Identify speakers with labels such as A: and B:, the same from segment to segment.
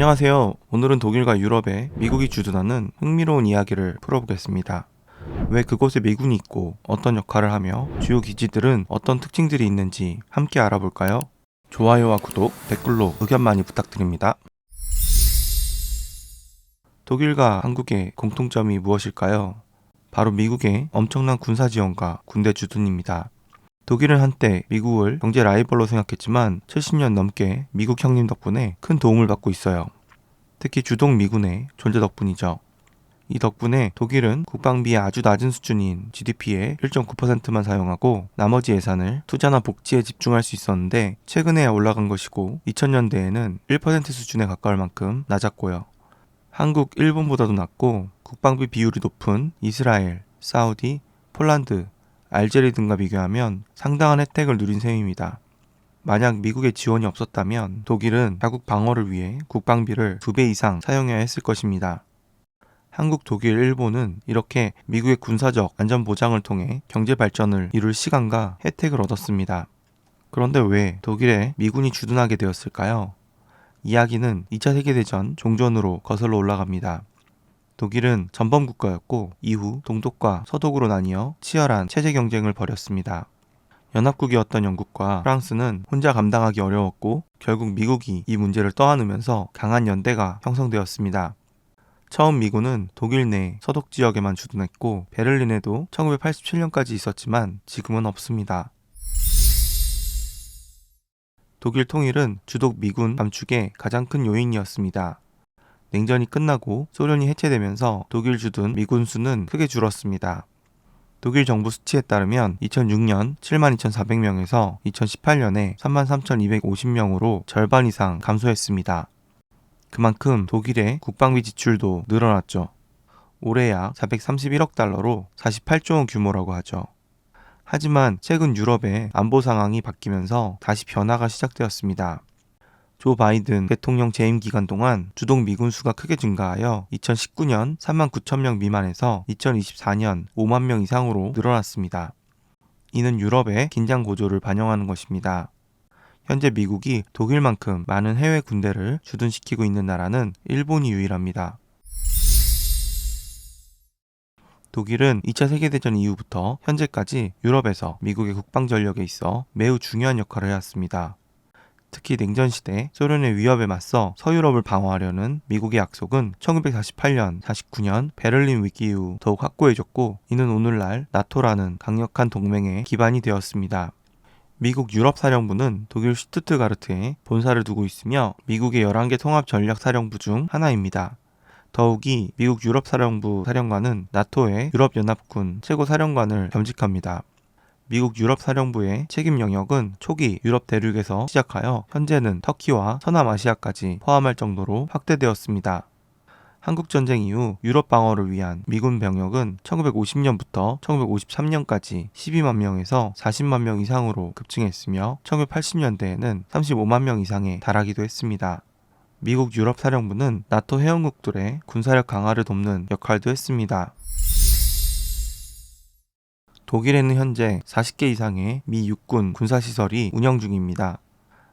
A: 안녕하세요. 오늘은 독일과 유럽에 미국이 주둔하는 흥미로운 이야기를 풀어보겠습니다. 왜 그곳에 미군이 있고 어떤 역할을 하며 주요 기지들은 어떤 특징들이 있는지 함께 알아볼까요? 좋아요와 구독, 댓글로 의견 많이 부탁드립니다. 독일과 한국의 공통점이 무엇일까요? 바로 미국의 엄청난 군사 지원과 군대 주둔입니다. 독일은 한때 미국을 경제 라이벌로 생각했지만 70년 넘게 미국 형님 덕분에 큰 도움을 받고 있어요. 특히 주동 미군의 존재 덕분이죠. 이 덕분에 독일은 국방비의 아주 낮은 수준인 GDP의 1.9%만 사용하고 나머지 예산을 투자나 복지에 집중할 수 있었는데 최근에 올라간 것이고 2000년대에는 1% 수준에 가까울 만큼 낮았고요. 한국, 일본보다도 낮고 국방비 비율이 높은 이스라엘, 사우디, 폴란드, 알제리 등과 비교하면 상당한 혜택을 누린 셈입니다. 만약 미국의 지원이 없었다면 독일은 자국 방어를 위해 국방비를 두배 이상 사용해야 했을 것입니다. 한국, 독일, 일본은 이렇게 미국의 군사적 안전 보장을 통해 경제 발전을 이룰 시간과 혜택을 얻었습니다. 그런데 왜 독일에 미군이 주둔하게 되었을까요? 이야기는 2차 세계대전 종전으로 거슬러 올라갑니다. 독일은 전범 국가였고 이후 동독과 서독으로 나뉘어 치열한 체제 경쟁을 벌였습니다. 연합국이었던 영국과 프랑스는 혼자 감당하기 어려웠고 결국 미국이 이 문제를 떠안으면서 강한 연대가 형성되었습니다. 처음 미군은 독일 내 서독 지역에만 주둔했고 베를린에도 1987년까지 있었지만 지금은 없습니다. 독일 통일은 주독 미군 감축의 가장 큰 요인이었습니다. 냉전이 끝나고 소련이 해체되면서 독일 주둔 미군 수는 크게 줄었습니다. 독일 정부 수치에 따르면 2006년 72,400명에서 2018년에 33,250명으로 절반 이상 감소했습니다. 그만큼 독일의 국방비 지출도 늘어났죠. 올해 약 431억 달러로 48조 원 규모라고 하죠. 하지만 최근 유럽의 안보 상황이 바뀌면서 다시 변화가 시작되었습니다. 조 바이든 대통령 재임 기간 동안 주동 미군 수가 크게 증가하여 2019년 3만 9천 명 미만에서 2024년 5만 명 이상으로 늘어났습니다. 이는 유럽의 긴장 고조를 반영하는 것입니다. 현재 미국이 독일만큼 많은 해외 군대를 주둔시키고 있는 나라는 일본이 유일합니다. 독일은 2차 세계대전 이후부터 현재까지 유럽에서 미국의 국방 전력에 있어 매우 중요한 역할을 해왔습니다. 특히 냉전 시대 소련의 위협에 맞서 서유럽을 방어하려는 미국의 약속은 1948년, 49년 베를린 위기 이후 더욱 확고해졌고 이는 오늘날 나토라는 강력한 동맹의 기반이 되었습니다. 미국 유럽사령부는 독일 슈투트가르트에 본사를 두고 있으며 미국의 11개 통합 전략 사령부 중 하나입니다. 더욱이 미국 유럽사령부 사령관은 나토의 유럽연합군 최고사령관을 겸직합니다. 미국 유럽 사령부의 책임 영역은 초기 유럽 대륙에서 시작하여 현재는 터키와 서남아시아까지 포함할 정도로 확대되었습니다. 한국전쟁 이후 유럽 방어를 위한 미군 병력은 1950년부터 1953년까지 12만 명에서 40만 명 이상으로 급증했으며 1980년대에는 35만 명 이상에 달하기도 했습니다. 미국 유럽 사령부는 나토 회원국들의 군사력 강화를 돕는 역할도 했습니다. 독일에는 현재 40개 이상의 미 육군 군사시설이 운영 중입니다.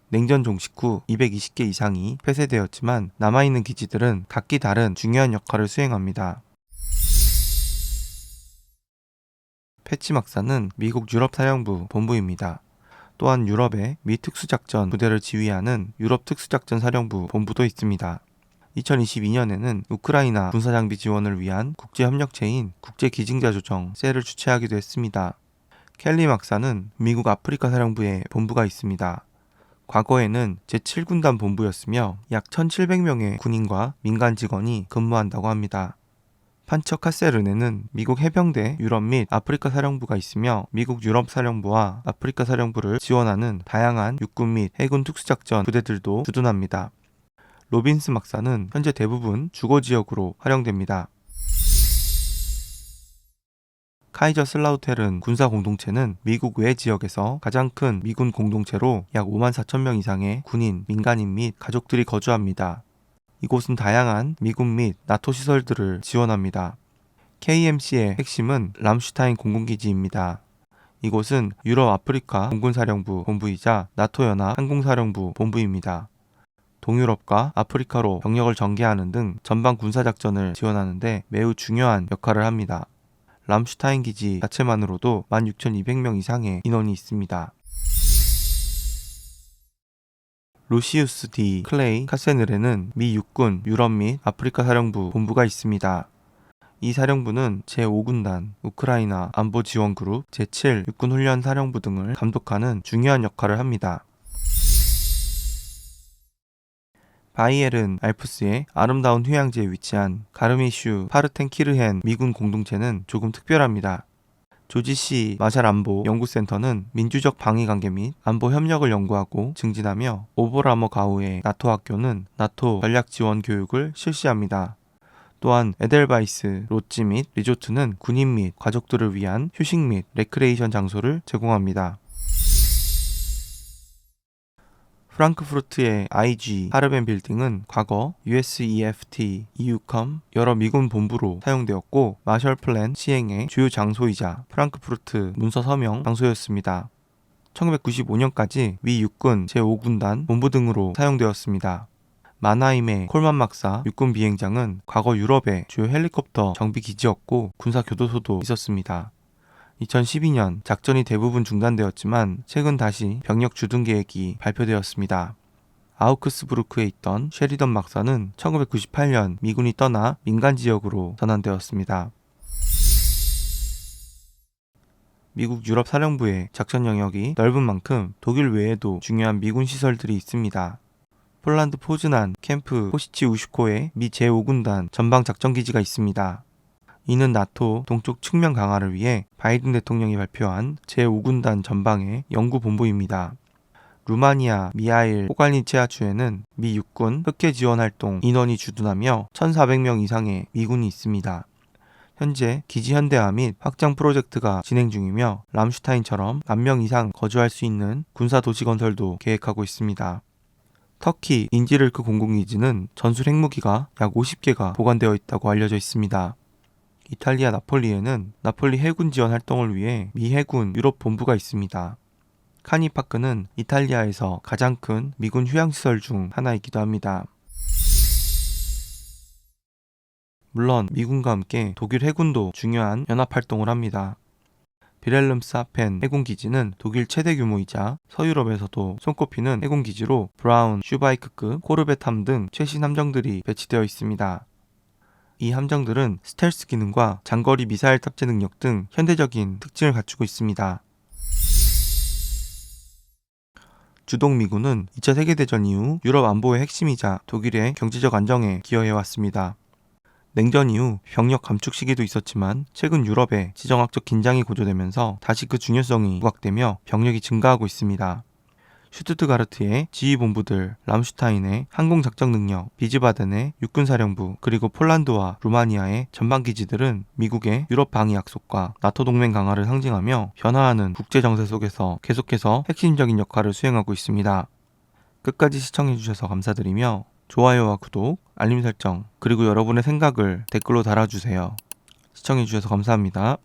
A: 냉전 종식 후 220개 이상이 폐쇄되었지만 남아있는 기지들은 각기 다른 중요한 역할을 수행합니다. 패치 막사는 미국 유럽 사령부 본부입니다. 또한 유럽의 미 특수작전 부대를 지휘하는 유럽 특수작전 사령부 본부도 있습니다. 2022년에는 우크라이나 군사장비 지원을 위한 국제협력체인 국제기증자 조정 셀을 주최하기도 했습니다. 켈리 막사는 미국 아프리카 사령부에 본부가 있습니다. 과거에는 제7군단 본부였으며 약 1,700명의 군인과 민간 직원이 근무한다고 합니다. 판처 카세르네는 미국 해병대 유럽 및 아프리카 사령부가 있으며 미국 유럽 사령부와 아프리카 사령부를 지원하는 다양한 육군 및 해군 특수작전 부대들도 주둔합니다. 로빈스 막사는 현재 대부분 주거 지역으로 활용됩니다. 카이저 슬라우텔은 군사 공동체는 미국 외 지역에서 가장 큰 미군 공동체로 약 5만 4천 명 이상의 군인, 민간인 및 가족들이 거주합니다. 이곳은 다양한 미군 및 나토 시설들을 지원합니다. KMC의 핵심은 람슈타인 공군기지입니다. 이곳은 유럽 아프리카 공군사령부 본부이자 나토 연합 항공사령부 본부입니다. 동유럽과 아프리카로 병력을 전개하는 등 전방 군사작전을 지원하는데 매우 중요한 역할을 합니다. 람슈타인 기지 자체만으로도 16,200명 이상의 인원이 있습니다. 루시우스 디 클레이 카세늘에는 미 육군 유럽 및 아프리카 사령부 본부가 있습니다. 이 사령부는 제5군단, 우크라이나 안보 지원 그룹, 제7 육군 훈련 사령부 등을 감독하는 중요한 역할을 합니다. 바이엘은 알프스의 아름다운 휴양지에 위치한 가르미슈 파르텐키르헨 미군 공동체는 조금 특별합니다. 조지시 마샬 안보 연구센터는 민주적 방위 관계 및 안보 협력을 연구하고 증진하며 오보라머 가우의 나토 학교는 나토 전략 지원 교육을 실시합니다. 또한 에델바이스, 로지 및 리조트는 군인 및 가족들을 위한 휴식 및 레크레이션 장소를 제공합니다. 프랑크푸르트의 IG 하르벤 빌딩은 과거 USEFT, EUCOM 여러 미군 본부로 사용되었고 마셜 플랜 시행의 주요 장소이자 프랑크푸르트 문서 서명 장소였습니다. 1995년까지 미 육군 제5군단 본부 등으로 사용되었습니다. 마나임의 콜만 막사 육군 비행장은 과거 유럽의 주요 헬리콥터 정비 기지였고 군사 교도소도 있었습니다. 2012년 작전이 대부분 중단되었지만 최근 다시 병력 주둔 계획이 발표되었습니다. 아우크스부르크에 있던 쉐리던 막사는 1998년 미군이 떠나 민간 지역으로 전환되었습니다. 미국 유럽 사령부의 작전 영역이 넓은 만큼 독일 외에도 중요한 미군 시설들이 있습니다. 폴란드 포즈난 캠프 포시치 우슈코에 미 제5군단 전방 작전 기지가 있습니다. 이는 나토 동쪽 측면 강화를 위해 바이든 대통령이 발표한 제5군단 전방의 연구 본부입니다. 루마니아 미하일 포갈니체아주에는 미 육군 흑해 지원 활동 인원이 주둔하며 1,400명 이상의 미군이 있습니다. 현재 기지 현대화 및 확장 프로젝트가 진행 중이며 람슈타인처럼 만 명 이상 거주할 수 있는 군사 도시 건설도 계획하고 있습니다. 터키 인지르크 공공기지는 전술 핵무기가 약 50개가 보관되어 있다고 알려져 있습니다. 이탈리아 나폴리에는 나폴리 해군 지원 활동을 위해 미 해군 유럽 본부가 있습니다. 카니파크는 이탈리아에서 가장 큰 미군 휴양시설 중 하나이기도 합니다. 물론 미군과 함께 독일 해군도 중요한 연합활동을 합니다. 비렐름스하펜 해군기지는 독일 최대 규모이자 서유럽에서도 손꼽히는 해군기지로 브라운, 슈바이크급, 코르벳함 등 최신 함정들이 배치되어 있습니다. 이 함정들은 스텔스 기능과 장거리 미사일 탑재 능력 등 현대적인 특징을 갖추고 있습니다. 주동 미군은 2차 세계대전 이후 유럽 안보의 핵심이자 독일의 경제적 안정에 기여해왔습니다. 냉전 이후 병력 감축 시기도 있었지만 최근 유럽에 지정학적 긴장이 고조되면서 다시 그 중요성이 부각되며 병력이 증가하고 있습니다. 슈투트가르트의 지휘본부들, 람슈타인의 항공작전 능력, 비즈바덴의 육군사령부, 그리고 폴란드와 루마니아의 전방기지들은 미국의 유럽 방위 약속과 나토 동맹 강화를 상징하며 변화하는 국제정세 속에서 계속해서 핵심적인 역할을 수행하고 있습니다. 끝까지 시청해주셔서 감사드리며 좋아요와 구독, 알림 설정, 그리고 여러분의 생각을 댓글로 달아주세요. 시청해주셔서 감사합니다.